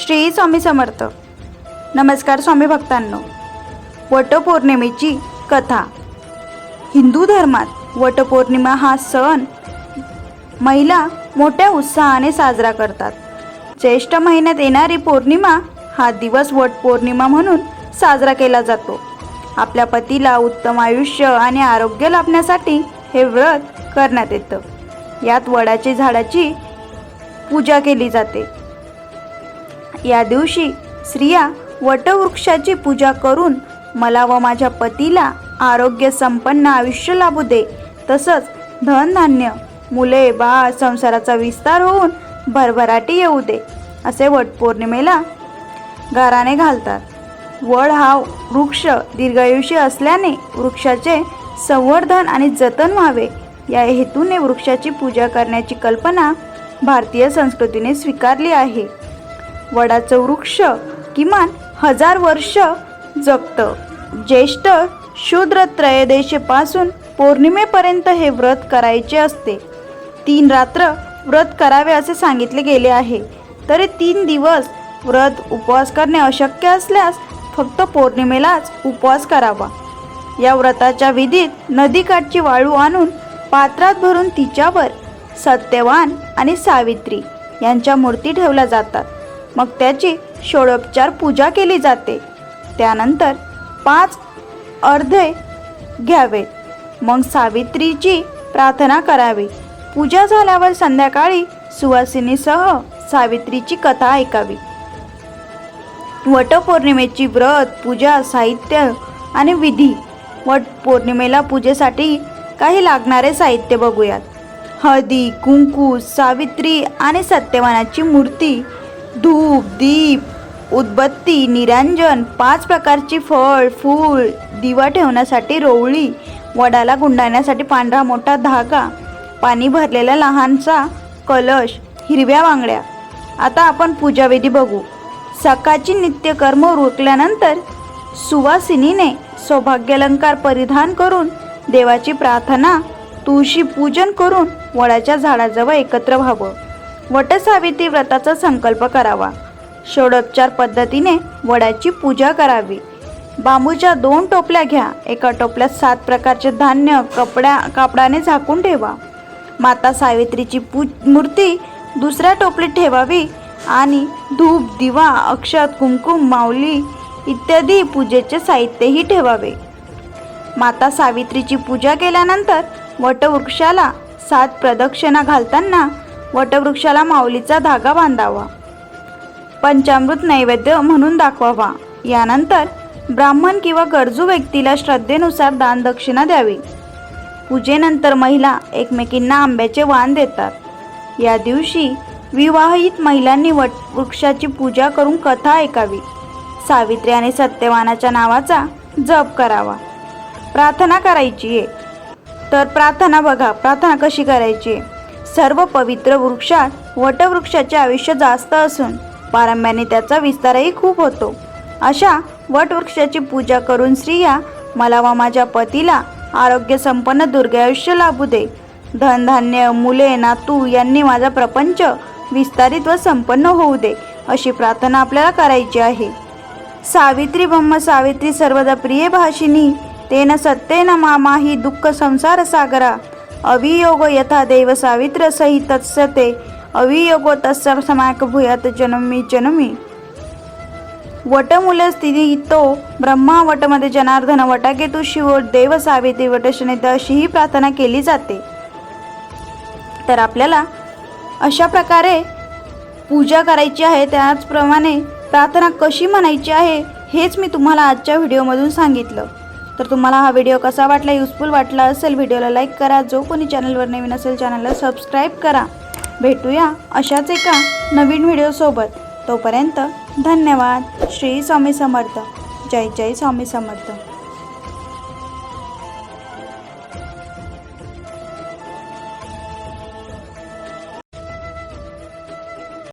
श्री स्वामी समर्थ. नमस्कार स्वामी भक्तांनो. वटपौर्णिमेची कथा. हिंदू धर्मात वटपौर्णिमा हा सण महिला मोठ्या उत्साहाने साजरा करतात. ज्येष्ठ महिन्यात येणारी पौर्णिमा हा दिवस वटपौर्णिमा म्हणून साजरा केला जातो. आपल्या पतीला उत्तम आयुष्य आणि आरोग्य लाभण्यासाठी हे व्रत करण्यात येतं. यात वडाची झाडाची पूजा केली जाते. या दिवशी स्त्रिया वटवृक्षाची पूजा करून मला व माझ्या पतीला आरोग्य संपन्न आयुष्य लाभू दे. तसंच धनधान्य मुले बाळ संसाराचा विस्तार होऊन भरभराटी येऊ दे असे वटपौर्णिमेला गाराने घालतात. वड हा वृक्ष दीर्घायुष्य असल्याने वृक्षाचे संवर्धन आणि जतन व्हावे. या हेतूने वृक्षाची पूजा करण्याची कल्पना भारतीय संस्कृतीने स्वीकारली आहे. वडाचं वृक्ष किमान हजार वर्ष जगतं. ज्येष्ठ शूद्र त्रयोदशीपासून पौर्णिमेपर्यंत हे व्रत करायचे असते. तीन रात्र व्रत करावे असे सांगितले गेले आहे. तरी तीन दिवस व्रत उपवास करणे अशक्य असल्यास फक्त पौर्णिमेलाच उपवास करावा. या व्रताच्या विधीत नदीकाठची वाळू आणून पात्रात भरून तिच्यावर सत्यवान आणि सावित्री यांच्या मूर्ती ठेवल्या जातात. मग त्याची षोडोपचार पूजा केली जाते. त्यानंतर पाच अर्धे घ्यावे. मग सावित्रीची प्रार्थना करावी. पूजा झाल्यावर संध्याकाळी सुवासिनीसह सावित्रीची कथा ऐकावी. वटपौर्णिमेची व्रत पूजा साहित्य आणि विधी वट पौर्णिमेला पूजेसाठी काही लागणारे साहित्य बघूयात. हळदी कुंकू सावित्री आणि सत्यवानाची मूर्ती धूप दीप उदबत्ती निरांजन पाच प्रकारची फळ फूल दिवा ठेवण्यासाठी रोवळी वडाला गुंडाळण्यासाठी पांढरा मोठा धागा पाणी भरलेला लहानसा कलश हिरव्या बांगड्या आता आपण पूजाविधी बघू. सकाळची नित्यकर्म उरकल्यानंतर सुवासिनीने सौभाग्यालंकार परिधान करून देवाची प्रार्थना तुळशी पूजन करून वडाच्या झाडाजवळ एकत्र व्हावं. वटसावित्री व्रताचा संकल्प करावा. षोडोपचार पद्धतीने वडाची पूजा करावी. बांबूच्या दोन टोपल्या घ्या. एका टोपल्यात सात प्रकारचे धान्य कपड्या कापडाने झाकून ठेवा. माता सावित्रीची पू मूर्ती दुसऱ्या टोपलीत ठेवावी आणि धूप दिवा अक्षत कुंकुम माऊली इत्यादी पूजेचे साहित्यही ठेवावे. माता सावित्रीची पूजा केल्यानंतर वटवृक्षाला सात प्रदक्षिणा घालताना वटवृक्षाला माऊलीचा धागा बांधावा. पंचामृत नैवेद्य म्हणून दाखवावा. यानंतर ब्राह्मण किंवा गरजू व्यक्तीला श्रद्धेनुसार दानदक्षिणा द्यावी. पूजेनंतर महिला एकमेकींना आंब्याचे वाण देतात. या दिवशी विवाहित महिलांनी वट वृक्षाची पूजा करून कथा ऐकावी. सावित्री आणि सत्यवानाच्या नावाचा जप करावा. प्रार्थना करायची आहे. तर प्रार्थना बघा. प्रार्थना कशी करायची आहे? सर्व पवित्र वृक्षात वटवृक्षाचे आयुष्य जास्त असून पारंब्याने त्याचा विस्तारही खूप होतो. अशा वटवृक्षाची पूजा करून स्त्रिया मला व माझ्या पतीला आरोग्य संपन्न दुर्गायुष्य लाभू दे. धनधान्य मुले नातू यांनी माझा प्रपंच विस्तारित व संपन्न होऊ दे अशी प्रार्थना आपल्याला करायची आहे. सावित्री ब्रह्म सावित्री सर्वदा प्रिय भाषिनी तेन सत्येन मामाही दुःख संसार सागरा. अवियोग यथा देव सावित्र सही तत्सते। अवियोगो तस्य समाक भूयात जनमी जनमी। वटमूल स्थिती तो ब्रह्मा वटमध्ये जनार्दन वटाकेतू शिव देव सावित्री वटशनेत अशी ही प्रार्थना केली जाते। तर आपल्याला अशा प्रकारे पूजा करायची आहे त्याचप्रमाणे प्रार्थना कशी म्हणायची आहे हेच मी तुम्हाला आजच्या व्हिडिओमधून सांगितलं। तर तुम्हाला हा व्हिडिओ कसा वाटला युजफुल वाटला असेल व्हिडिओला लाईक करा. जो कोणी चॅनलवर नवीन असेल चॅनलला सबस्क्राईब करा. भेटूया अशाच एका नवीन व्हिडिओसोबत तोपर्यंत धन्यवाद. श्री स्वामी समर्थ. जय जय स्वामी समर्थ.